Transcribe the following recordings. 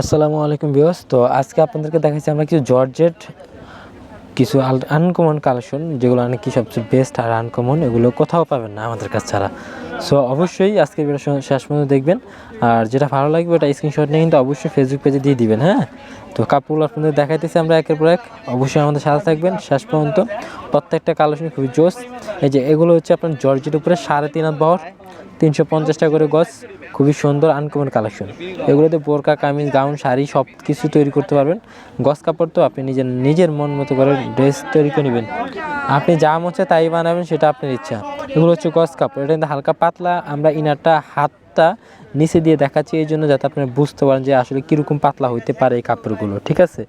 আসসালামু আলাইকুম বিয়স তো আজকে আপনাদেরকে দেখাচ্ছি আমরা কিছু জর্জেট, কিছু আনকমন কালেকশন যেগুলো নাকি সবচেয়ে বেস্ট আর আনকমন এগুলো কোথাও পাবেন না আমাদের কাছ ছাড়া। সো অবশ্যই আজকে ভিডিও শেষ পর্যন্ত দেখবেন। আর যেটা ভালো লাগবে, ওটা স্ক্রিনশট নিয়ে কিন্তু অবশ্যই ফেসবুক পেজে দিয়ে দিবেন হ্যাঁ? তো কাপড়গুলো আপনাদের দেখাইতেছি আমরা একের পর এক। অবশ্যই আমাদের সাথে থাকবেন শেষ পর্যন্ত। প্রত্যেকটা কালেকশন খুবই জোস। এই যে এগুলো হচ্ছে আপনার জর্জের উপরে সাড়ে তিন হাত বহর। তিনশো পঞ্চাশ টাকা করে গজ খুবই সুন্দর আনকমন কালেকশন এগুলোতে বোরকা, কামিজ, গাউন, শাড়ি সব কিছু তৈরি করতে পারবেন। গজ কাপড় তো আপনি নিজের নিজের মন মতো করে ড্রেস তৈরি করে নেবেন। আপনি যা মচ্ছে তাই বানাবেন, সেটা আপনার ইচ্ছা। এগুলো হচ্ছে গজ কাপড়। এটা কিন্তু হালকা পাতলা, আমরা ইনারটা হাতটা নিচে দিয়ে দেখাচ্ছি এই জন্য যাতে আপনারা বুঝতে পারেন যে আসলে কীরকম পাতলা হইতে পারে এই কাপড়গুলো, ঠিক আছে?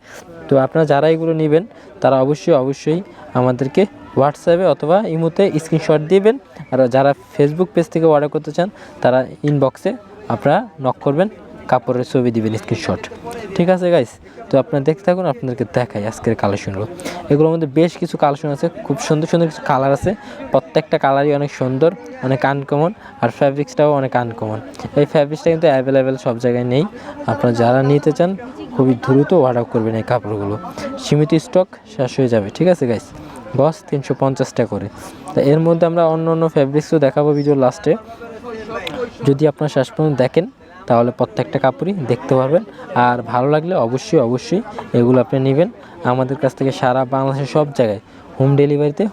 তো আপনারা যারা এগুলো নেবেন, তারা অবশ্যই অবশ্যই আমাদেরকে হোয়াটসঅ্যাপে অথবা ইমোতে স্ক্রিনশট দিবেন। আর যারা ফেসবুক পেজ থেকে অর্ডার করতে চান, তারা ইনবক্সে আপনারা নক করবেন, কাপড়ের ছবি দিবেন স্ক্রিনশট ঠিক আছে গাইস তো আপনারা দেখতে থাকুন, আপনাদেরকে দেখাই আজকের কালেকশনগুলো এগুলোর মধ্যে বেশ কিছু কালেকশন আছে, খুব সুন্দর সুন্দর কিছু কালার আছে। প্রত্যেকটা কালারই অনেক সুন্দর, অনেক আনকমন আর ফ্যাব্রিক্সটাও অনেক আনকমন এই ফ্যাব্রিক্সটা কিন্তু অ্যাভেলেবেল সব জায়গায় নেই। আপনারা যারা নিতে চান, খুবই দ্রুত অর্ডার করবেন এই কাপড়গুলো। সীমিত স্টক শেষ হয়ে যাবে। ঠিক আছে গাইস বস, তিনশো পঞ্চাশটা করে। তা এর মধ্যে আমরা অন্য অন্য ফ্যাব্রিক্সও দেখাবো ভিডিওর লাস্টে যদি আপনার শেষ পর্যন্ত দেখেন, তাহলে প্রত্যেকটা কাপড়ই দেখতে পারবেন। আর ভালো লাগলে অবশ্যই অবশ্যই এগুলো আপনি নেবেন। আমাদের কাছ থেকে সারা বাংলাদেশের সব জায়গায় হোম ডেলিভারিতে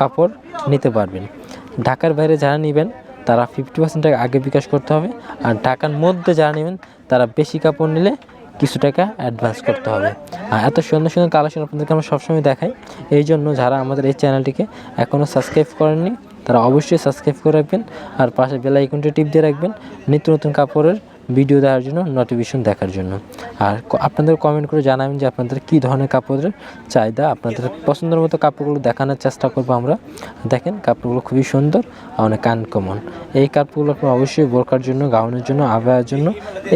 কাপড় নিতে পারবেন। ঢাকার বাইরে যারা নেবেন, তারা ফিফটি পার্সেন্ট আগে বিকাশ করতে হবে। আর ঢাকার মধ্যে যারা নেবেন, তারা বেশি কাপড় নিলে কিছু টাকা অ্যাডভান্স করতে হবে। আর এত সুন্দর সুন্দর কালেকশন আপনাদেরকে আমরা সবসময় দেখাই। এই জন্য যারা আমাদের এই চ্যানেলটিকে এখনও সাবস্ক্রাইব করেননি, তারা অবশ্যই সাবস্ক্রাইব করে রাখবেন। আর পাশে বেল আইকনটি টিপ দিয়ে রাখবেন। নিত্য নতুন কাপড়ের ভিডিও দেওয়ার জন্য নোটিফিকেশন দেখার জন্য। আর আপনাদের কমেন্ট করে জানাবেন যে আপনাদের কী ধরনের কাপড়ের চাহিদা, আপনাদের পছন্দের মতো কাপড়গুলো দেখানোর চেষ্টা করব আমরা। দেখেন, কাপড়গুলো খুবই সুন্দর, অনেক আনকমন এই কাপড়গুলো আপনি অবশ্যই বোরকার জন্য গাউনের জন্য আবায়ার জন্য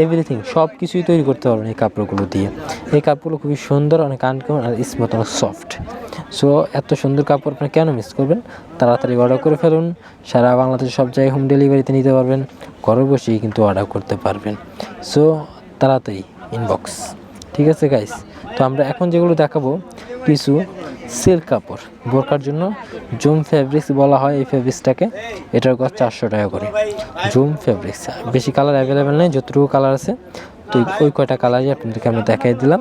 এভরিথিং সব কিছুই তৈরি করতে পারবেন এই কাপড়গুলো দিয়ে। এই কাপড়গুলো খুবই সুন্দর, অনেক আনকমন আর স্মুথ অনেক সফট সো এত সুন্দর কাপড় আপনি কেন মিস করবেন? তাড়াতাড়ি অর্ডার করে ফেলুন। সারা বাংলাদেশের সব জায়গায় হোম ডেলিভারিতে নিতে পারবেন। ঘরে বসেই কিন্তু অর্ডার করতে পারবেন। সো তাড়াতাড়ি ইনবক্স ঠিক আছে গাইস তো আমরা এখন যেগুলো দেখাবো, কিছু সিল্ক কাপড়। বোরকার জন্য জুম ফ্যাব্রিক্স বলা হয় এই ফ্যাব্রিক্সটাকে এটার কস্ট চারশো টাকা করে। জুম ফ্যাব্রিক্স বেশি কালার অ্যাভেলেবেল নেই, যতটুকু কালার আছে। তো ওই কয়টা কালারই আপনাদেরকে আমি দেখাই দিলাম।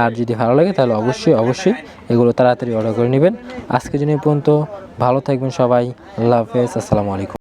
আর যদি ভালো লাগে তাহলে অবশ্যই অবশ্যই এগুলো তাড়াতাড়ি অর্ডার করে নেবেন। আজকের জন্য পর্যন্ত। ভালো থাকবেন সবাই। আল্লাহ হাফেজ। আসসালামু আলাইকুম।